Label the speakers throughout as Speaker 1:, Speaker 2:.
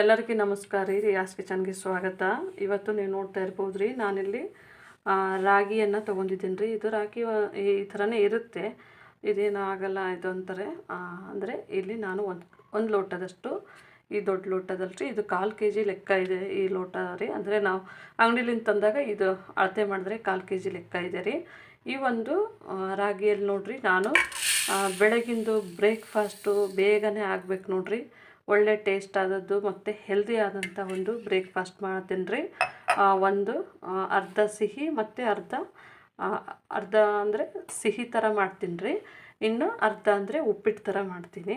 Speaker 1: ಎಲ್ಲರಿಗೂ ನಮಸ್ಕಾರ ರೀ. ರಿಯಾಸ್ ಕಿಚನ್ಗೆ ಸ್ವಾಗತ. ಇವತ್ತು ನೀವು ನೋಡ್ತಾ ಇರ್ಬೋದು ರೀ ನಾನಿಲ್ಲಿ ರಾಗಿಯನ್ನು ತೊಗೊಂಡಿದ್ದೀನಿ ರೀ. ಇದು ರಾಗಿ ಈ ಥರನೇ ಇರುತ್ತೆ. ಇದೇನು ಆಗಲ್ಲ ಇದು ಅಂತಾರೆ. ಅಂದರೆ ಇಲ್ಲಿ ನಾನು ಒಂದು ಒಂದು ಲೋಟದಷ್ಟು, ಈ ದೊಡ್ಡ ಲೋಟದಲ್ಲಿ ರೀ, ಇದು ಕಾಲು ಕೆ ಜಿ ಲೆಕ್ಕ ಇದೆ ಈ ಲೋಟ ರೀ. ಅಂದರೆ ನಾವು ಅಂಗಡಿಲಿಂದ ತಂದಾಗ ಇದು ಅಳತೆ ಮಾಡಿದ್ರೆ ಕಾಲು ಕೆ ಜಿ ಲೆಕ್ಕ ಇದೆ ರೀ. ಈ ಒಂದು ರಾಗಿಯಲ್ಲಿ ನೋಡಿರಿ, ನಾನು ಬೆಳಗಿಂದು ಬ್ರೇಕ್ಫಾಸ್ಟು ಬೇಗನೆ ಆಗ್ಬೇಕು ನೋಡ್ರಿ. ಒಳ್ಳೆ ಟೇಸ್ಟ್ ಆದದ್ದು ಮತ್ತು ಹೆಲ್ದಿ ಆದಂಥ ಒಂದು ಬ್ರೇಕ್ಫಾಸ್ಟ್ ಮಾಡ್ತೀನಿ ಒಂದು ಅರ್ಧ ಸಿಹಿ ಮತ್ತು ಅರ್ಧ ಅರ್ಧ ಅಂದರೆ ಸಿಹಿ ಥರ ಮಾಡ್ತೀನಿ ರೀ. ಇನ್ನು ಅರ್ಧ ಅಂದರೆ ಉಪ್ಪಿಟ್ಟು ಥರ ಮಾಡ್ತೀನಿ.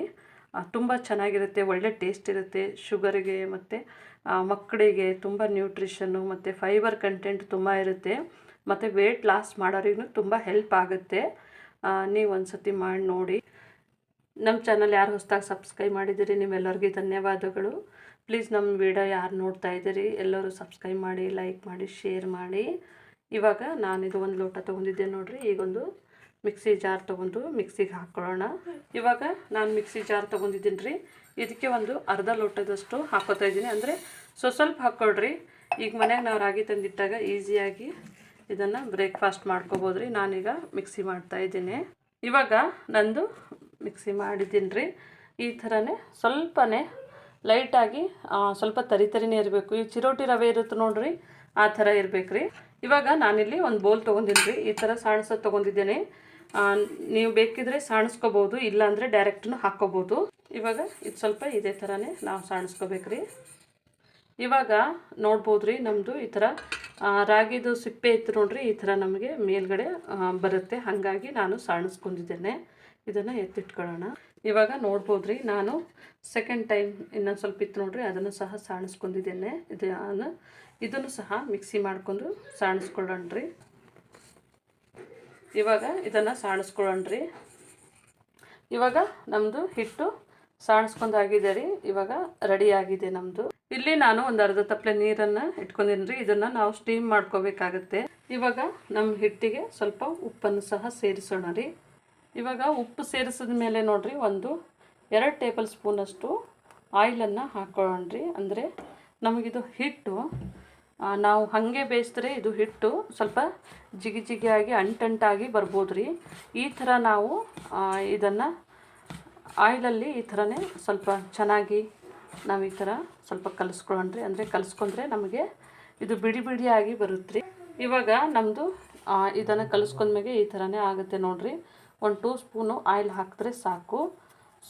Speaker 1: ತುಂಬ ಚೆನ್ನಾಗಿರುತ್ತೆ, ಒಳ್ಳೆ ಟೇಸ್ಟ್ ಇರುತ್ತೆ. ಶುಗರಿಗೆ ಮತ್ತು ಮಕ್ಕಳಿಗೆ ತುಂಬ ನ್ಯೂಟ್ರಿಷನ್ನು ಮತ್ತು ಫೈಬರ್ ಕಂಟೆಂಟ್ ತುಂಬ ಇರುತ್ತೆ. ಮತ್ತು ವೆಯ್ಟ್ ಲಾಸ್ ಮಾಡೋರಿಗೂ ತುಂಬ ಹೆಲ್ಪ್ ಆಗುತ್ತೆ. ನೀವು ಒಂದು ಸತಿ ಮಾಡಿ ನೋಡಿ. ನಮ್ಮ ಚಾನಲ್ ಯಾರು ಹೊಸದಾಗಿ ಸಬ್ಸ್ಕ್ರೈಬ್ ಮಾಡಿದ್ದೀರಿ, ನಿಮ್ಮೆಲ್ಲರಿಗೂ ಧನ್ಯವಾದಗಳು. ಪ್ಲೀಸ್ ನಮ್ಮ ವಿಡಿಯೋ ಯಾರು ನೋಡ್ತಾ ಇದ್ದೀರಿ, ಎಲ್ಲರೂ ಸಬ್ಸ್ಕ್ರೈಬ್ ಮಾಡಿ ಲೈಕ್ ಮಾಡಿ ಶೇರ್ ಮಾಡಿ. ಇವಾಗ ನಾನಿದು ಒಂದು ಲೋಟ ತೊಗೊಂಡಿದ್ದೆ ನೋಡಿರಿ, ಈಗೊಂದು ಮಿಕ್ಸಿ ಜಾರ್ ತೊಗೊಂಡು ಮಿಕ್ಸಿಗೆ ಹಾಕ್ಕೊಳ್ಳೋಣ ಇವಾಗ ನಾನು ಮಿಕ್ಸಿ ಜಾರ್ ತೊಗೊಂಡಿದ್ದೀನಿ ರೀ ಇದಕ್ಕೆ ಒಂದು ಅರ್ಧ ಲೋಟದಷ್ಟು ಹಾಕೋತಾ ಇದ್ದೀನಿ. ಅಂದರೆ ಸ್ವಲ್ಪ ಸ್ವಲ್ಪ ಹಾಕ್ಕೊಳ್ರಿ ಈಗ ಮನೆಯಾಗ ನಾವು ರಾಗಿ ತಂದಿಟ್ಟಾಗ ಈಸಿಯಾಗಿ ಇದನ್ನು ಬ್ರೇಕ್ಫಾಸ್ಟ್ ಮಾಡ್ಕೋಬೋದು ರೀ ನಾನೀಗ ಮಿಕ್ಸಿ ಮಾಡ್ತಾ ಇದ್ದೀನಿ. ಇವಾಗ ನಂದು ಮಿಕ್ಸಿ ಮಾಡಿದ್ದೀನಿ ರೀ. ಈ ಥರನೇ ಸ್ವಲ್ಪನೇ ಲೈಟಾಗಿ ಸ್ವಲ್ಪ ತರಿ ತರಿನೇ ಇರಬೇಕು. ಈ ಚಿರೋಟಿ ರವೆ ಇರುತ್ತೆ ನೋಡ್ರಿ, ಆ ಥರ ಇರಬೇಕು ರೀ. ಇವಾಗ ನಾನಿಲ್ಲಿ ಒಂದು ಬೋಲ್ ತೊಗೊಂಡಿನಿ ರೀ. ಈ ಥರ ಸಾಣಸ ತೊಗೊಂಡಿದ್ದೇನೆ. ನೀವು ಬೇಕಿದ್ರೆ ಸಾಣಿಸ್ಕೋಬೋದು, ಇಲ್ಲಾಂದರೆ ಡೈರೆಕ್ಟ್ನು ಹಾಕ್ಕೋಬೋದು. ಇವಾಗ ಇದು ಸ್ವಲ್ಪ ಇದೇ ಥರನೇ ನಾವು ಸಾಣಿಸ್ಕೋಬೇಕು ರೀ. ಇವಾಗ ನೋಡ್ಬೋದು ರೀ ನಮ್ಮದು ಈ ಥರ ರಾಗಿದು ಸಿಪ್ಪೆ ಇತ್ತು ನೋಡ್ರಿ, ಈ ಥರ ನಮಗೆ ಮೇಲ್ಗಡೆ ಬರುತ್ತೆ. ಹಾಗಾಗಿ ನಾನು ಸಾಣಿಸ್ಕೊಂಡಿದ್ದೇನೆ. ಇದನ್ನು ಎತ್ತಿಟ್ಕೊಳ್ಳೋಣ. ಇವಾಗ ನೋಡ್ಬೋದು ರೀ ನಾನು ಸೆಕೆಂಡ್ ಟೈಮ್ ಇನ್ನೊಂದು ಸ್ವಲ್ಪ ಇತ್ತು ನೋಡ್ರಿ, ಅದನ್ನು ಸಹ ಸಾಣಿಸ್ಕೊಂಡಿದ್ದೇನೆ. ಇದನ್ನು ಇದನ್ನು ಸಹ ಮಿಕ್ಸಿ ಮಾಡ್ಕೊಂಡು ಸಾಣಿಸ್ಕೊಳ್ಳೋಣ ರೀ ಇವಾಗ ಇದನ್ನು ಸಾಣಿಸ್ಕೊಳ್ಳೋಣ ರೀ ಇವಾಗ ನಮ್ಮದು ಹಿಟ್ಟು ಸಾಣಿಸ್ಕೊಂಡಾಗಿದೆ ರೀ, ಇವಾಗ ರೆಡಿ ಆಗಿದೆ ನಮ್ಮದು ಇಲ್ಲಿ ನಾನು ಒಂದು ಅರ್ಧ ತಪ್ಪಲೆ ನೀರನ್ನು ಇಟ್ಕೊಂಡಿನಿ ರೀ ಇದನ್ನು ನಾವು ಸ್ಟೀಮ್ ಮಾಡ್ಕೋಬೇಕಾಗತ್ತೆ. ಇವಾಗ ನಮ್ಮ ಹಿಟ್ಟಿಗೆ ಸ್ವಲ್ಪ ಉಪ್ಪನ್ನು ಸಹ ಸೇರಿಸೋಣ ರೀ. ಇವಾಗ ಉಪ್ಪು ಸೇರಿಸಿದ ಮೇಲೆ ನೋಡಿರಿ, ಒಂದು ಎರಡು ಟೇಬಲ್ ಸ್ಪೂನಷ್ಟು ಆಯಿಲನ್ನು ಹಾಕೊಳ್ಳ್ರಿ ಅಂದರೆ ನಮಗಿದು ಹಿಟ್ಟು ನಾವು ಹಾಗೆ ಬೇಯಿಸಿದ್ರೆ ಇದು ಹಿಟ್ಟು ಸ್ವಲ್ಪ ಜಿಗಿ ಜಿಗಿಯಾಗಿ ಅಂಟಂಟಾಗಿ ಬರ್ಬೋದು ರೀ ಈ ಥರ ನಾವು ಇದನ್ನು ಆಯಿಲಲ್ಲಿ ಈ ಥರನೇ ಸ್ವಲ್ಪ ಚೆನ್ನಾಗಿ ನಾವು ಈ ಥರ ಸ್ವಲ್ಪ ಕಲಿಸ್ಕೊಳ್ಳೋಣ್ರಿ. ಅಂದರೆ ಕಲಿಸ್ಕೊಂಡ್ರೆ ನಮಗೆ ಇದು ಬಿಡಿ ಬಿಡಿಯಾಗಿ ಬರುತ್ತೆ ರೀ ಇವಾಗ ನಮ್ಮದು ಇದನ್ನು ಕಲಿಸ್ಕೊಂಡ್ಮೇಲೆ ಈ ಥರನೇ ಆಗುತ್ತೆ ನೋಡ್ರಿ. ಒಂದು ಟೂ ಸ್ಪೂನು ಆಯಿಲ್ ಹಾಕಿದ್ರೆ ಸಾಕು.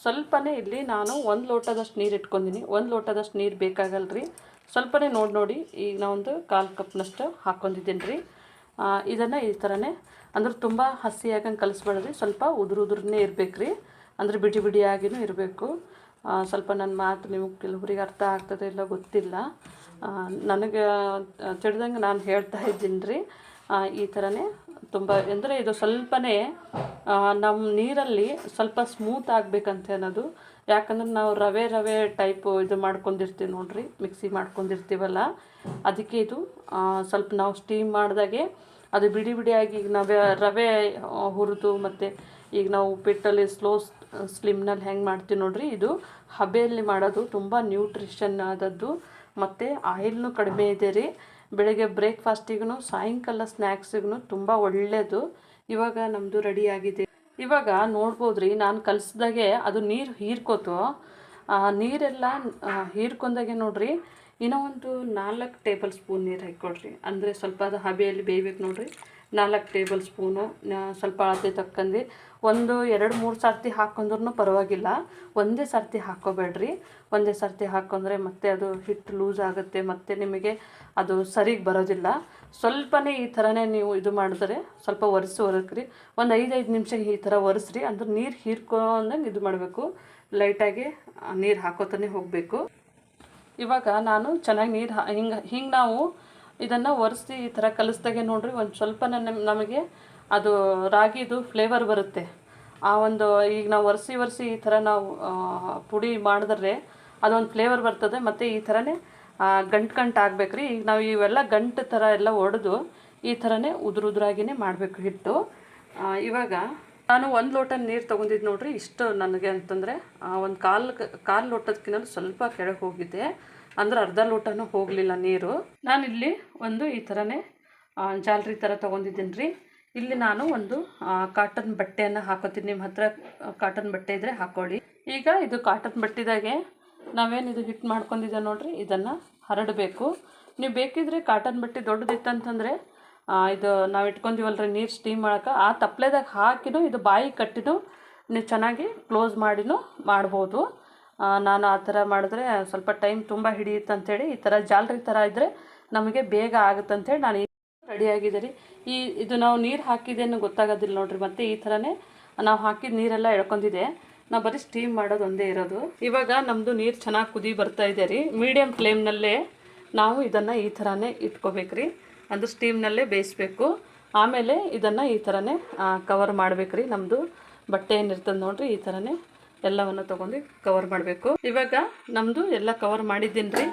Speaker 1: ಸ್ವಲ್ಪನೇ ಇಲ್ಲಿ ನಾನು ಒಂದು ಲೋಟದಷ್ಟು ನೀರು ಇಟ್ಕೊಂಡಿನಿ. ಒಂದು ಲೋಟದಷ್ಟು ನೀರು ಬೇಕಾಗಲ್ಲ ರೀ ಸ್ವಲ್ಪನೇ ನೋಡಿ ನೋಡಿ, ಈಗ ನಾವೊಂದು ಕಾಲು ಕಪ್ನಷ್ಟು ಹಾಕ್ಕೊಂಡಿದ್ದೀನಿ ರೀ ಇದನ್ನು ಈ ಥರನೇ ಅಂದ್ರೆ ತುಂಬ ಹಸಿಯಾಗಂಗೆ ಕಲಿಸ್ಬೇಡ್ರಿ. ಸ್ವಲ್ಪ ಉದುರು ಉದುರನ್ನೇ ಇರಬೇಕು ರೀ ಅಂದರೆ ಬಿಡಿ ಬಿಡಿಯಾಗಿಯೂ ಇರಬೇಕು. ಸ್ವಲ್ಪ ನನ್ನ ಮಾತು ನಿಮಗೆ ಕೆಲವರಿಗೆ ಅರ್ಥ ಆಗ್ತದೆ ಇಲ್ಲ ಗೊತ್ತಿಲ್ಲ. ನನಗೆ ತಿಳಿದಂಗೆ ನಾನು ಹೇಳ್ತಾ ಇದ್ದೀನಿ ರೀ ಈ ಥರನೇ ತುಂಬ ಅಂದರೆ ಇದು ಸ್ವಲ್ಪನೇ ನಮ್ಮ ನೀರಲ್ಲಿ ಸ್ವಲ್ಪ ಸ್ಮೂತ್ ಆಗಬೇಕಂತ ಅನ್ನೋದು. ಯಾಕಂದ್ರೆ ನಾವು ರವೆ ರವೆ ಟೈಪು ಇದು ಮಾಡ್ಕೊಂಡಿರ್ತೀವಿ ನೋಡ್ರಿ ಮಿಕ್ಸಿ ಮಾಡ್ಕೊಂಡಿರ್ತೀವಲ್ಲ, ಅದಕ್ಕೆ ಇದು ಸ್ವಲ್ಪ ನಾವು ಸ್ಟೀಮ್ ಮಾಡಿದಾಗೆ ಅದು ಬಿಡಿ ಬಿಡಿಯಾಗಿ ಈಗ ನಾವು ರವೆ ಹುರಿದು ಮತ್ತು ಈಗ ನಾವು ಉಪ್ಪಿಟ್ಟಲ್ಲಿ ಸ್ಲೋ ಸ್ಲಿಮ್ನಲ್ಲಿ ಹೆಂಗೆ ಮಾಡ್ತೀವಿ ನೋಡ್ರಿ, ಇದು ಹಬೆಯಲ್ಲಿ ಮಾಡೋದು ತುಂಬ ನ್ಯೂಟ್ರಿಷನ್ ಆದದ್ದು. ಮತ್ತು ಆಯಿಲ್ನು ಕಡಿಮೆ ಇದೆ ರೀ. ಬೆಳಗ್ಗೆ ಬ್ರೇಕ್ಫಾಸ್ಟಿಗೂ ಸಾಯಂಕಾಲ ಸ್ನ್ಯಾಕ್ಸಿಗೂ ತುಂಬ ಒಳ್ಳೆಯದು ಇವಾಗ ನಮ್ಮದು ರೆಡಿ ಆಗಿದೆ. ಇವಾಗ ನೋಡ್ಬೋದ್ರಿ, ನಾನು ಕಲಿಸ್ದಾಗೆ ಅದು ನೀರು ಹೀರ್ಕೋತು. ನೀರೆಲ್ಲ ಹೀರ್ಕೊಂಡಾಗೆ ನೋಡ್ರಿ ಇನ್ನೂ ಒಂದು ನಾಲ್ಕು ಟೇಬಲ್ ಸ್ಪೂನ್ ನೀರು ಹಾಕ್ಕೊಡ್ರಿ ಅಂದರೆ ಸ್ವಲ್ಪ ಅದು ಹಬೆಯಲ್ಲಿ ಬೇಯಬೇಕು ನೋಡ್ರಿ. ನಾಲ್ಕು ಟೇಬಲ್ ಸ್ಪೂನು ಸ್ವಲ್ಪ ಅಳತೆ ತಕ್ಕಂದು ಒಂದು ಎರಡು ಮೂರು ಸರ್ತಿ ಹಾಕೊಂಡ್ರೂ ಪರವಾಗಿಲ್ಲ. ಒಂದೇ ಸರ್ತಿ ಹಾಕ್ಕೋಬೇಡ್ರಿ ಒಂದೇ ಸರ್ತಿ ಹಾಕೊಂಡ್ರೆ ಮತ್ತೆ ಅದು ಹಿಟ್ಟು ಲೂಸ್ ಆಗುತ್ತೆ, ಮತ್ತು ನಿಮಗೆ ಅದು ಸರಿಗೆ ಬರೋದಿಲ್ಲ. ಸ್ವಲ್ಪನೇ ಈ ಥರನೇ ನೀವು ಇದು ಮಾಡಿದ್ರೆ ಸ್ವಲ್ಪ ಒರೆಸಿ, ಒರಕ್ರಿ. ಒಂದು ಐದೈದು ನಿಮಿಷ ಈ ಥರ ಒರೆಸ್ರಿ, ಅಂದ್ರೆ ನೀರು ಹೀರ್ಕೊಂಡಂಗೆ ಇದು ಮಾಡಬೇಕು. ಲೈಟಾಗಿ ನೀರು ಹಾಕೋತಾನೆ ಹೋಗಬೇಕು. ಇವಾಗ ನಾನು ಚೆನ್ನಾಗಿ ನೀರು ಹಿಂಗೆ ಹಿಂಗೆ ನಾವು ಇದನ್ನು ಒರೆಸಿ ಈ ಥರ ಕಲಿಸ್ದಾಗೆ ನೋಡ್ರಿ, ಒಂದು ಸ್ವಲ್ಪ ನಮ್- ನಮಗೆ ಅದು ರಾಗಿದು ಫ್ಲೇವರ್ ಬರುತ್ತೆ. ಆ ಒಂದು ಈಗ ನಾವು ಒರೆಸಿ ಒರೆಸಿ ಈ ಥರ ನಾವು ಪುಡಿ ಮಾಡಿದ್ರೆ ಅದೊಂದು ಫ್ಲೇವರ್ ಬರ್ತದೆ, ಮತ್ತು ಈ ಥರನೇ ಗಂಟು ಗಂಟು ಆಗ್ಬೇಕು ರೀ ಈಗ ನಾವು ಇವೆಲ್ಲ ಗಂಟು ಥರ ಎಲ್ಲ ಒಡೆದು ಈ ಥರನೇ ಉದುರು ಉದುರಾಗಿನೇ ಮಾಡಬೇಕು ಹಿಟ್ಟು. ಇವಾಗ ನಾನು ಒಂದು ಲೋಟ ನೀರು ತೊಗೊಂಡಿದ್ದು ನೋಡ್ರಿ, ಇಷ್ಟು ನನಗೆ ಅಂತಂದರೆ ಒಂದು ಕಾಲು ಕಾಲು ಲೋಟದಕ್ಕಿಂತ ಸ್ವಲ್ಪ ಕೆಳಗೆ ಹೋಗಿದೆ. ಅಂದ್ರೆ ಅರ್ಧ ಲೋಟನೂ ಹೋಗಲಿಲ್ಲ ನೀರು. ನಾನಿಲ್ಲಿ ಒಂದು ಈ ಥರನೇ ಜಾಲರಿ ಥರ ತೊಗೊಂಡಿದ್ದೀನಿ ರೀ ಇಲ್ಲಿ ನಾನು ಒಂದು ಕಾಟನ್ ಬಟ್ಟೆಯನ್ನು ಹಾಕೋತೀನಿ. ನಿಮ್ಮ ಹತ್ರ ಕಾಟನ್ ಬಟ್ಟೆ ಇದ್ದರೆ ಹಾಕೊಳ್ಳಿ. ಈಗ ಇದು ಕಾಟನ್ ಬಟ್ಟಿದಾಗೆ ನಾವೇನು ಇದು ಹಿಟ್ಟು ಮಾಡ್ಕೊಂಡಿದ್ದೆ ನೋಡ್ರಿ, ಇದನ್ನು ಹರಡಬೇಕು. ನೀವು ಬೇಕಿದ್ರೆ ಕಾಟನ್ ಬಟ್ಟೆ ದೊಡ್ಡದಿತ್ತಂತಂದರೆ ಇದು ನಾವು ಇಟ್ಕೊಂಡಿವಲ್ರಿ ನೀರು ಸ್ಟೀಮ್ ಮಾಡೋಕೆ. ಆ ತಪ್ಪಲೆದಾಗ ಹಾಕಿನೂ, ಇದು ಬಾಯಿ ಕಟ್ಟಿನೂ ನೀವು ಚೆನ್ನಾಗಿ ಕ್ಲೋಸ್ ಮಾಡಿನೂ ಮಾಡ್ಬೋದು. ನಾನು ಆ ಥರ ಮಾಡಿದ್ರೆ ಸ್ವಲ್ಪ ಟೈಮ್ ತುಂಬ ಹಿಡಿಯುತ್ತೆ ಅಂಥೇಳಿ ಈ ಥರ ಜಾಲರಿ ಥರ ಇದ್ದರೆ ನಮಗೆ ಬೇಗ ಆಗುತ್ತಂಥೇಳಿ ನಾನು ರೆಡಿಯಾಗಿದೆ ರೀ. ಈ ಇದು ನಾವು ನೀರು ಹಾಕಿದ್ದೇನು ಗೊತ್ತಾಗೋದಿಲ್ಲ ನೋಡಿರಿ, ಮತ್ತು ಈ ಥರನೇ ನಾವು ಹಾಕಿದ ನೀರೆಲ್ಲ ಎಳ್ಕೊಂಡಿದೆ. ನಾವು ಬರೀ ಸ್ಟೀಮ್ ಮಾಡೋದು ಒಂದೇ ಇರೋದು. ಇವಾಗ ನಮ್ಮದು ನೀರು ಚೆನ್ನಾಗಿ ಕುದಿ ಬರ್ತಾ ಇದೆ ರೀ. ಮೀಡಿಯಮ್ ಫ್ಲೇಮ್ನಲ್ಲೇ ನಾವು ಇದನ್ನು ಈ ಥರನೇ ಇಟ್ಕೋಬೇಕು ರೀ. ಅದು ಸ್ಟೀಮ್ನಲ್ಲೇ ಬೇಯಿಸ್ಬೇಕು. ಆಮೇಲೆ ಇದನ್ನು ಈ ಥರನೇ ಕವರ್ ಮಾಡಬೇಕು ರೀ. ನಮ್ಮದು ಬಟ್ಟೆ ಏನಿರ್ತದೆ ನೋಡಿರಿ, ಈ ಥರನೇ ಎಲ್ಲವನ್ನು ತೊಗೊಂಡು ಕವರ್ ಮಾಡಬೇಕು. ಇವಾಗ ನಮ್ಮದು ಎಲ್ಲ ಕವರ್ ಮಾಡಿದ್ದೀನಿ ರೀ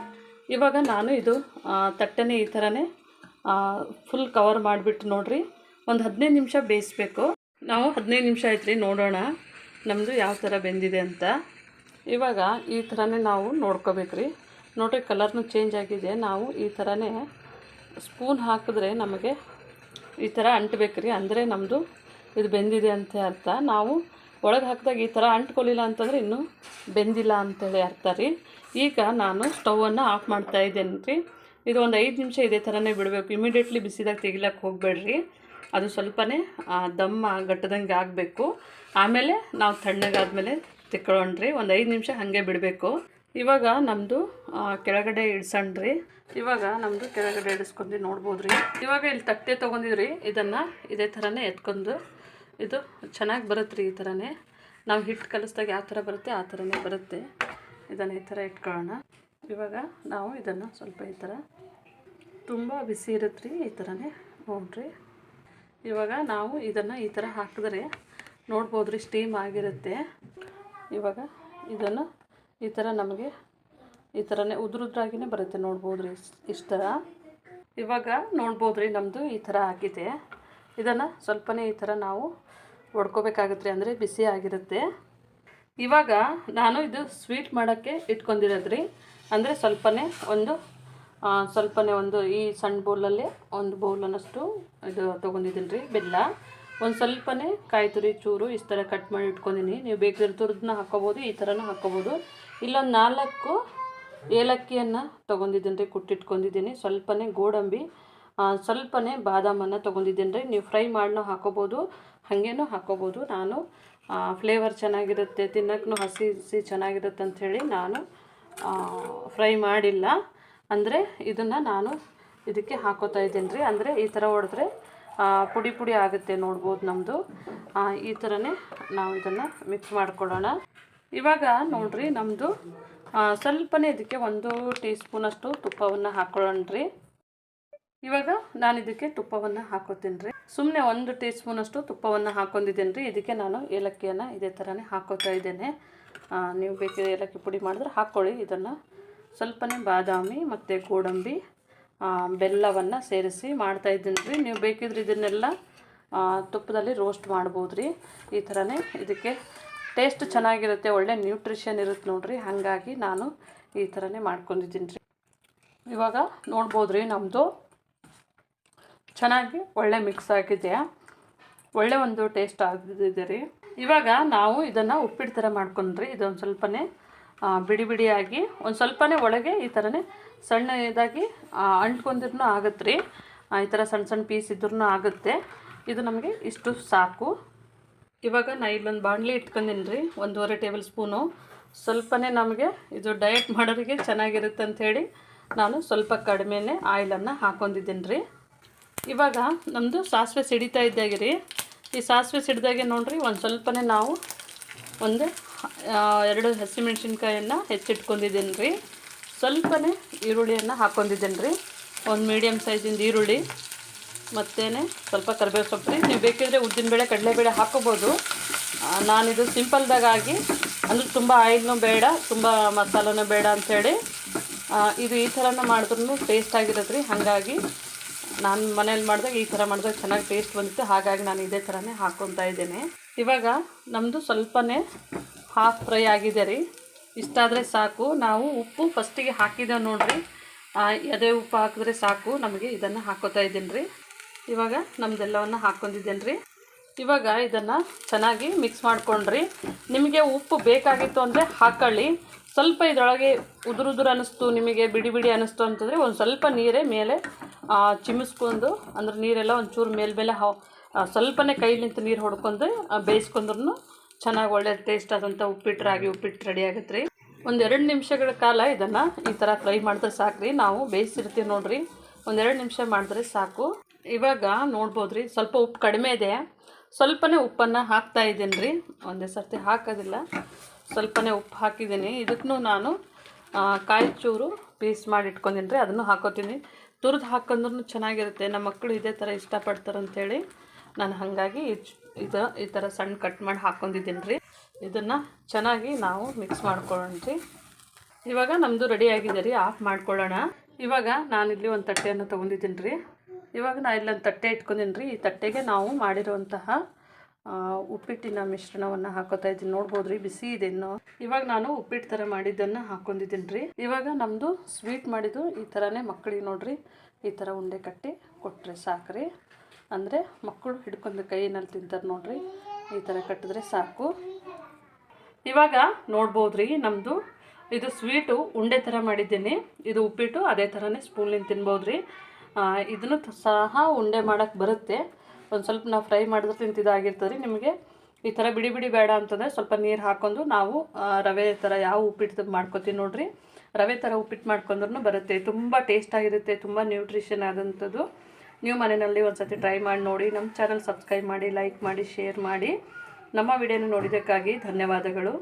Speaker 1: ಇವಾಗ ನಾನು ಇದು ತಟ್ಟನೆ ಈ ಥರನೇ ಫುಲ್ ಕವರ್ ಮಾಡಿಬಿಟ್ಟು ನೋಡ್ರಿ. ಒಂದು ಹದಿನೈದು ನಿಮಿಷ ಬೇಯಿಸ್ಬೇಕು. ನಾವು ಹದಿನೈದು ನಿಮಿಷ ಆಯ್ತು ನೋಡೋಣ ನಮ್ಮದು ಯಾವ ಥರ ಬೆಂದಿದೆ ಅಂತ. ಇವಾಗ ಈ ಥರನೇ ನಾವು ನೋಡ್ಕೋಬೇಕು ರೀ ನೋಡ್ರಿ ಕಲರ್ನು ಚೇಂಜ್ ಆಗಿದೆ. ನಾವು ಈ ಥರನೇ ಸ್ಪೂನ್ ಹಾಕಿದ್ರೆ ನಮಗೆ ಈ ಥರ ಅಂಟ್ಬೇಕು ರೀ ಅಂದರೆ ನಮ್ಮದು ಇದು ಬೆಂದಿದೆ ಅಂತ ಅರ್ಥ. ನಾವು ಒಳಗೆ ಹಾಕಿದಾಗ ಈ ಥರ ಅಂಟ್ಕೊಳ್ಳಿಲ್ಲ ಅಂತಂದರೆ ಇನ್ನೂ ಬೆಂದಿಲ್ಲ ಅಂತೇಳಿ ಅರ್ಥ ರೀ. ಈಗ ನಾನು ಸ್ಟವನ್ನು ಆಫ್ ಮಾಡ್ತಾ ಇದ್ದೇನೆ ರೀ. ಇದು ಒಂದು ಐದು ನಿಮಿಷ ಇದೇ ಥರನೇ ಬಿಡಬೇಕು. ಇಮಿಡಿಯೇಟ್ಲಿ ಬಿಸಿದಾಗ ತೆಗಿಲಕ್ಕೆ ಹೋಗಬೇಡ್ರಿ. ಅದು ಸ್ವಲ್ಪನೇ ದಮ್ಮ ಗಟ್ಟದಂಗೆ ಆಗಬೇಕು. ಆಮೇಲೆ ನಾವು ತಣ್ಣಗಾದ್ಮೇಲೆ ತಿಕ್ಕೊಳ್ಳೋಣ್ರಿ ಒಂದು ಐದು ನಿಮಿಷ ಹಾಗೆ ಬಿಡಬೇಕು. ಇವಾಗ ನಮ್ಮದು ಕೆಳಗಡೆ ಇಡ್ಸಣ್ರಿ ಇವಾಗ ನಮ್ಮದು ಕೆಳಗಡೆ ಇಡಿಸ್ಕೊಂಡು ನೋಡ್ಬೋದು ರೀ ಇವಾಗ ಇಲ್ಲಿ ತಟ್ಟೆ ತೊಗೊಂಡಿದ್ರಿ. ಇದನ್ನು ಇದೇ ಥರನೇ ಎತ್ಕೊಂಡು ಇದು ಚೆನ್ನಾಗಿ ಬರುತ್ತೆ ರೀ ಈ ಥರನೇ ನಾವು ಹಿಟ್ಟು ಕಲಿಸ್ದಾಗ ಯಾವ ಥರ ಬರುತ್ತೆ, ಆ ಥರನೇ ಬರುತ್ತೆ. ಇದನ್ನು ಈ ಥರ ಇಟ್ಕೊಳ್ಳೋಣ. ಇವಾಗ ನಾವು ಇದನ್ನು ಸ್ವಲ್ಪ ಈ ಥರ ತುಂಬ ಬಿಸಿ ಇರುತ್ತೆ ರೀ ಈ ಥರನೇ ನೋಡ್ರಿ. ಇವಾಗ ನಾವು ಇದನ್ನು ಈ ಥರ ಹಾಕಿದ್ರೆ ನೋಡ್ಬೋದು ರೀ ಸ್ಟೀಮ್ ಆಗಿರುತ್ತೆ. ಇವಾಗ ಇದನ್ನು ಈ ಥರ ನಮಗೆ ಈ ಥರನೇ ಉದುರುದ್ರಾಗಿನೇ ಬರುತ್ತೆ ನೋಡ್ಬೋದು ರೀ ಇಷ್ಟು ಥರ ಇವಾಗ ನೋಡ್ಬೋದು ರೀ ನಮ್ಮದು ಈ ಥರ ಆಗಿದೆ. ಇದನ್ನು ಸ್ವಲ್ಪನೇ ಈ ಥರ ನಾವು ಹೊಡ್ಕೋಬೇಕಾಗತ್ತೆ ರೀ ಅಂದರೆ ಬಿಸಿ ಆಗಿರುತ್ತೆ. ಇವಾಗ ನಾನು ಇದು ಸ್ವೀಟ್ ಮಾಡೋಕ್ಕೆ ಇಟ್ಕೊಂಡಿರೋದ್ರಿ. ಅಂದರೆ ಸ್ವಲ್ಪನೇ ಒಂದು ಸ್ವಲ್ಪನೇ ಒಂದು ಈ ಸಣ್ಣ ಬೌಲಲ್ಲಿ ಒಂದು ಬೌಲನ್ನಷ್ಟು ಇದು ತೊಗೊಂಡಿದ್ದೀನಿ ರೀ ಬೆಲ್ಲ. ಒಂದು ಸ್ವಲ್ಪನೇ ಕಾಯಿ ತುರಿ ಚೂರು ಈ ಥರ ಕಟ್ ಮಾಡಿ ಇಟ್ಕೊಂಡಿನಿ. ನೀವು ಬೇಕಿರೋ ತುರಿದನ್ನ ಹಾಕ್ಕೋಬೋದು, ಈ ಥರನೂ ಹಾಕ್ಕೋಬೋದು. ಇಲ್ಲೊಂದು ನಾಲ್ಕು ಏಲಕ್ಕಿಯನ್ನು ತೊಗೊಂಡಿದ್ದೀನಿ ರೀ ಕುಟ್ಟಿಟ್ಕೊಂಡಿದ್ದೀನಿ. ಸ್ವಲ್ಪನೇ ಗೋಡಂಬಿ ಸ್ವಲ್ಪನೇ ಬಾದಾಮನ್ನು ತೊಗೊಂಡಿದ್ದೀನಿ ರೀ ನೀವು ಫ್ರೈ ಮಾಡಿನೂ ಹಾಕೋಬೋದು, ಹಾಗೇನೂ ಹಾಕೋಬೋದು. ನಾನು ಫ್ಲೇವರ್ ಚೆನ್ನಾಗಿರುತ್ತೆ ತಿನ್ನೋಕ್ಕೂ ಹಸಿ ಹಸಿ ಚೆನ್ನಾಗಿರುತ್ತೆ ಅಂಥೇಳಿ ನಾನು ಫ್ರೈ ಮಾಡಿಲ್ಲ. ಅಂದರೆ ಇದನ್ನು ನಾನು ಇದಕ್ಕೆ ಹಾಕೋತಾ ಇದ್ದೀನಿ ರೀ ಅಂದರೆ ಈ ಥರ ಹೊಡೆದ್ರೆ ಪುಡಿ ಪುಡಿ ಆಗುತ್ತೆ ನೋಡ್ಬೋದು ನಮ್ಮದು ಈ ಥರನೇ ನಾವು ಇದನ್ನು ಮಿಕ್ಸ್ ಮಾಡ್ಕೊಳ್ಳೋಣ. ಇವಾಗ ನೋಡಿರಿ ನಮ್ಮದು ಸ್ವಲ್ಪನೇ ಇದಕ್ಕೆ ಒಂದು ಟೀ ಸ್ಪೂನಷ್ಟು ತುಪ್ಪವನ್ನು ಹಾಕೊಳ್ಳೋಣ ರೀ ಇವಾಗ ನಾನು ಇದಕ್ಕೆ ತುಪ್ಪವನ್ನು ಹಾಕೋತೀನಿ ರೀ. ಸುಮ್ಮನೆ ಒಂದು ಟೀ ಸ್ಪೂನಷ್ಟು ತುಪ್ಪವನ್ನು ಹಾಕೊಂಡಿದ್ದೀನಿ ರೀ. ಇದಕ್ಕೆ ನಾನು ಏಲಕ್ಕಿಯನ್ನು ಇದೇ ಥರನೇ ಹಾಕೋತಾ ಇದ್ದೇನೆ. ನೀವು ಬೇಕಿದ್ರೆ ಏಲಕ್ಕಿ ಪುಡಿ ಮಾಡಿದ್ರೆ ಹಾಕ್ಕೊಳ್ಳಿ. ಇದನ್ನು ಸ್ವಲ್ಪನೇ ಬಾದಾಮಿ ಮತ್ತು ಗೋಡಂಬಿ ಬೆಲ್ಲವನ್ನು ಸೇರಿಸಿ ಮಾಡ್ತಾ ಇದ್ದೀನಿ ರೀ. ನೀವು ಬೇಕಿದ್ರೆ ಇದನ್ನೆಲ್ಲ ತುಪ್ಪದಲ್ಲಿ ರೋಸ್ಟ್ ಮಾಡ್ಬೋದು ರೀ. ಈ ಥರನೇ ಇದಕ್ಕೆ ಟೇಸ್ಟ್ ಚೆನ್ನಾಗಿರುತ್ತೆ. ಒಳ್ಳೆ ನ್ಯೂಟ್ರಿಷನ್ ಇರುತ್ತೆ ನೋಡಿರಿ. ಹಾಗಾಗಿ ನಾನು ಈ ಥರನೇ ಮಾಡ್ಕೊಂಡಿದ್ದೀನಿ ರೀ. ಇವಾಗ ನೋಡ್ಬೋದು ರೀ ನಮ್ಮದು ಚೆನ್ನಾಗಿ ಒಳ್ಳೆ ಮಿಕ್ಸ್ ಆಗಿದೆ ಒಳ್ಳೆ ಒಂದು ಟೇಸ್ಟ್ ಆಗಿದೆ ರೀ. ಇವಾಗ ನಾವು ಇದನ್ನು ಉಪ್ಪಿಟ್ಟು ಥರ ಮಾಡ್ಕೊಂಡ್ರಿ. ಇದೊಂದು ಸ್ವಲ್ಪನೇ ಬಿಡಿ ಬಿಡಿಯಾಗಿ, ಒಂದು ಸ್ವಲ್ಪನೇ ಒಳಗೆ ಈ ಥರನೇ ಸಣ್ಣದಾಗಿ ಅಂಟ್ಕೊಂಡಿರೂ ಆಗುತ್ತೆ ರೀ. ಈ ಥರ ಸಣ್ಣ ಸಣ್ಣ ಪೀಸ್ ಇದ್ರೂ ಆಗುತ್ತೆ. ಇದು ನಮಗೆ ಇಷ್ಟು ಸಾಕು. ಇವಾಗ ನಾ ಇಲ್ಲೊಂದು ಬಾಣಲಿ ಇಟ್ಕೊಂಡಿನಿ ರೀ, ಒಂದೂವರೆ ಟೇಬಲ್ ಸ್ಪೂನು. ಸ್ವಲ್ಪನೇ ನಮಗೆ ಇದು ಡಯಟ್ ಮಾಡೋರಿಗೆ ಚೆನ್ನಾಗಿರುತ್ತೆ ಅಂಥೇಳಿ ನಾನು ಸ್ವಲ್ಪ ಕಡಿಮೆನೇ ಆಯಿಲನ್ನು ಹಾಕೊಂಡಿದ್ದೀನಿ ರೀ. ಇವಾಗ ನಮ್ಮದು ಸಾಸಿವೆ ಸಿಡಿತಾ ಇದ್ದಾಗೆ ರೀ ಈ ಸಾಸಿವೆ ಸಿಡಿದಾಗೆ ನೋಡ್ರಿ, ಒಂದು ಸ್ವಲ್ಪನೇ ನಾವು ಒಂದು ಎರಡು ಹಸಿಮೆಣ್ಸಿನ್ಕಾಯನ್ನು ಹೆಚ್ಚಿಟ್ಕೊಂಡಿದ್ದೀನಿ ರೀ ಸ್ವಲ್ಪನೇ ಈರುಳ್ಳಿಯನ್ನು ಹಾಕ್ಕೊಂಡಿದ್ದೀನಿ ರೀ ಒಂದು ಮೀಡಿಯಮ್ ಸೈಜಿಂದ ಈರುಳ್ಳಿ, ಮತ್ತೇನೆ ಸ್ವಲ್ಪ ಕರಿಬೇವು ಸೊಪ್ಪು ರೀ. ನೀವು ಬೇಕಿದ್ರೆ ಉದ್ದಿನಬೇಳೆ ಕಡಲೆಬೇಳೆ ಹಾಕೋಬೋದು. ನಾನಿದು ಸಿಂಪಲ್ದಾಗಿ ಅಂದ್ರೆ ತುಂಬ ಆಯಿಲ್ನೂ ಬೇಡ, ತುಂಬ ಮಸಾಲನೂ ಬೇಡ ಅಂಥೇಳಿ ಇದು ಈ ಥರನೂ ಮಾಡಿದ್ರೂ ಟೇಸ್ಟ್ ಆಗಿರುತ್ತೆ ರೀ ಹಾಗಾಗಿ ನಾನು ಮನೇಲಿ ಮಾಡಿದಾಗ ಈ ಥರ ಮಾಡಿದಾಗ ಚೆನ್ನಾಗಿ ಟೇಸ್ಟ್ ಬಂದಿತ್ತು. ಹಾಗಾಗಿ ನಾನು ಇದೇ ಥರನೇ ಹಾಕ್ಕೊತಾ ಇದ್ದೇನೆ. ಇವಾಗ ನಮ್ಮದು ಸ್ವಲ್ಪನೇ ಹಾಫ್ ಫ್ರೈ ಆಗಿದೆ ರೀ. ಇಷ್ಟಾದರೆ ಸಾಕು. ನಾವು ಉಪ್ಪು ಫಸ್ಟಿಗೆ ಹಾಕಿದ್ದೇವೆ ನೋಡಿರಿ. ಅದೇ ಉಪ್ಪು ಹಾಕಿದ್ರೆ ಸಾಕು. ನಮಗೆ ಇದನ್ನು ಹಾಕೋತಾ ಇದ್ದೀನಿ ರೀ. ಇವಾಗ ನಮ್ದೆಲ್ಲವನ್ನು ಹಾಕ್ಕೊಂಡಿದ್ದೇನೆ ರೀ. ಇವಾಗ ಇದನ್ನು ಚೆನ್ನಾಗಿ ಮಿಕ್ಸ್ ಮಾಡ್ಕೊಂಡ್ರಿ. ನಿಮಗೆ ಉಪ್ಪು ಬೇಕಾಗಿತ್ತು ಅಂದರೆ ಹಾಕೊಳ್ಳಿ. ಸ್ವಲ್ಪ ಇದರೊಳಗೆ ಉದುರುದುರು ಉದುರು ಅನ್ನಿಸ್ತು ನಿಮಗೆ ಬಿಡಿ ಬಿಡಿ ಅನ್ನಿಸ್ತು ಅಂತಂದರೆ ಒಂದು ಸ್ವಲ್ಪ ನೀರೇ ಮೇಲೆ ಚಿಮಿಸ್ಕೊಂಡು ಅಂದ್ರೆ ನೀರೆಲ್ಲ ಒಂಚೂರು ಮೇಲ್ಮೇಲೆ ಹಾ ಸ್ವಲ್ಪನೇ ಕೈಲಿಂತ ನೀರು ಹೊಡ್ಕೊಂಡು ಬೇಯಿಸ್ಕೊಂಡ್ರು ಚೆನ್ನಾಗಿ ಒಳ್ಳೆ ಟೇಸ್ಟ್ ಆದಂಥ ಉಪ್ಪಿಟ್ಟು, ರಾಗಿ ಉಪ್ಪಿಟ್ಟು ರೆಡಿ ಆಗುತ್ತೆ ರೀ ಒಂದೆರಡು ನಿಮಿಷಗಳ ಕಾಲ ಇದನ್ನು ಈ ಥರ ಫ್ರೈ ಮಾಡಿದ್ರೆ ಸಾಕು ರೀ ನಾವು ಬೇಯಿಸಿರ್ತೀವಿ ನೋಡಿರಿ. ಒಂದೆರಡು ನಿಮಿಷ ಮಾಡಿದ್ರೆ ಸಾಕು. ಇವಾಗ ನೋಡ್ಬೋದು ರೀ ಸ್ವಲ್ಪ ಉಪ್ಪು ಕಡಿಮೆ ಇದೆ. ಸ್ವಲ್ಪನೇ ಉಪ್ಪನ್ನು ಹಾಕ್ತಾ ಇದ್ದೀನಿ ರೀ ಒಂದೇ ಸರ್ತಿ ಹಾಕೋದಿಲ್ಲ. ಸ್ವಲ್ಪನೇ ಉಪ್ಪು ಹಾಕಿದ್ದೀನಿ. ಇದಕ್ಕೂ ನಾನು ಕಾಯಿ ಚೂರು ಪೀಸ್ ಮಾಡಿ ಇಟ್ಕೊಂಡಿನಿ ರೀ ಅದನ್ನು ಹಾಕೋತೀನಿ. ತುರಿದು ಹಾಕಂದ್ರೂ ಚೆನ್ನಾಗಿರುತ್ತೆ. ನಮ್ಮ ಮಕ್ಕಳು ಇದೇ ಥರ ಇಷ್ಟಪಡ್ತಾರೆ ಅಂಥೇಳಿ ನಾನು ಹಾಗಾಗಿ ಇದ್- ಈ ಥರ ಸಣ್ಣ ಕಟ್ ಮಾಡಿ ಹಾಕ್ಕೊಂಡಿದ್ದೀನಿ ರೀ ಇದನ್ನು ಚೆನ್ನಾಗಿ ನಾವು ಮಿಕ್ಸ್ ಮಾಡ್ಕೊಳ್ಳೋಣ ರೀ ಇವಾಗ ನಮ್ಮದು ರೆಡಿ ಆಗಿದೆ ರೀ, ಆಫ್ ಮಾಡ್ಕೊಳ್ಳೋಣ. ಇವಾಗ ಇಲ್ಲಿ ಒಂದು ತಟ್ಟೆಯನ್ನು ತೊಗೊಂಡಿದ್ದೀನಿ ರೀ ಇವಾಗ ನಾನು ಇಲ್ಲೊಂದು ತಟ್ಟೆ ಇಟ್ಕೊಂಡಿನಿ ರೀ ಈ ತಟ್ಟೆಗೆ ನಾವು ಮಾಡಿರುವಂತಹ ಉಪ್ಪಿಟ್ಟಿನ ಮಿಶ್ರಣವನ್ನು ಹಾಕೋತಾ ಇದ್ದೀನಿ. ನೋಡ್ಬೋದು ರೀ ಬಿಸಿ ಇದೆ ಇನ್ನು. ಇವಾಗ ನಾನು ಉಪ್ಪಿಟ್ಟು ಥರ ಮಾಡಿದ್ದನ್ನು ಹಾಕೊಂಡಿದ್ದೀನಿ ರೀ ಇವಾಗ ನಮ್ಮದು ಸ್ವೀಟ್ ಮಾಡಿದ್ದು ಈ ಥರನೇ ಮಕ್ಕಳಿಗೆ ನೋಡ್ರಿ. ಈ ಥರ ಉಂಡೆ ಕಟ್ಟಿ ಕೊಟ್ಟರೆ ಸಾಕ್ರಿ. ಅಂದರೆ ಮಕ್ಕಳು ಹಿಡ್ಕೊಂಡು ಕೈನಲ್ಲಿ ತಿಂತಾರೆ ನೋಡ್ರಿ. ಈ ಥರ ಕಟ್ಟಿದ್ರೆ ಸಾಕು. ಇವಾಗ ನೋಡ್ಬೋದ್ರಿ ನಮ್ಮದು ಇದು ಸ್ವೀಟು ಉಂಡೆ ಥರ ಮಾಡಿದ್ದೀನಿ. ಇದು ಉಪ್ಪಿಟ್ಟು ಅದೇ ಥರನೇ ಸ್ಪೂನ್ಲಿಂದ ತಿನ್ಬೋದು ರೀ ಇದನ್ನು ಸಹ ಉಂಡೆ ಮಾಡೋಕ್ಕೆ ಬರುತ್ತೆ. ಒಂದು ಸ್ವಲ್ಪ ನಾವು ಫ್ರೈ ಮಾಡಿದ್ರೆ ತಿಂತಿದ್ದಾಗಿರ್ತದೆ ರೀ ನಿಮಗೆ. ಈ ಥರ ಬಿಡಿ ಬಿಡಿ ಬೇಡ ಅಂತಂದರೆ ಸ್ವಲ್ಪ ನೀರು ಹಾಕೊಂಡು ನಾವು ರವೆ ಥರ ಯಾವ ಉಪ್ಪಿಟ್ಟು ಮಾಡ್ಕೊತೀವಿ ನೋಡಿರಿ. ರವೆ ಥರ ಉಪ್ಪಿಟ್ಟು ಮಾಡ್ಕೊಂಡ್ರೂ ಬರುತ್ತೆ. ತುಂಬ ಟೇಸ್ಟಾಗಿರುತ್ತೆ ತುಂಬ ನ್ಯೂಟ್ರಿಷನ್ ಆದಂಥದ್ದು ನೀವು ಮನೆಯಲ್ಲಿ ಒಂದು ಸತಿ ಟ್ರೈ ಮಾಡಿ ನೋಡಿ ನಮ್ಮ ಚಾನಲ್ ಸಬ್ಸ್ಕ್ರೈಬ್ ಮಾಡಿ ಲೈಕ್ ಮಾಡಿ ಶೇರ್ ಮಾಡಿ. ನಮ್ಮ ವಿಡಿಯೋನ ನೋಡಿದ್ದಕ್ಕಾಗಿ ಧನ್ಯವಾದಗಳು.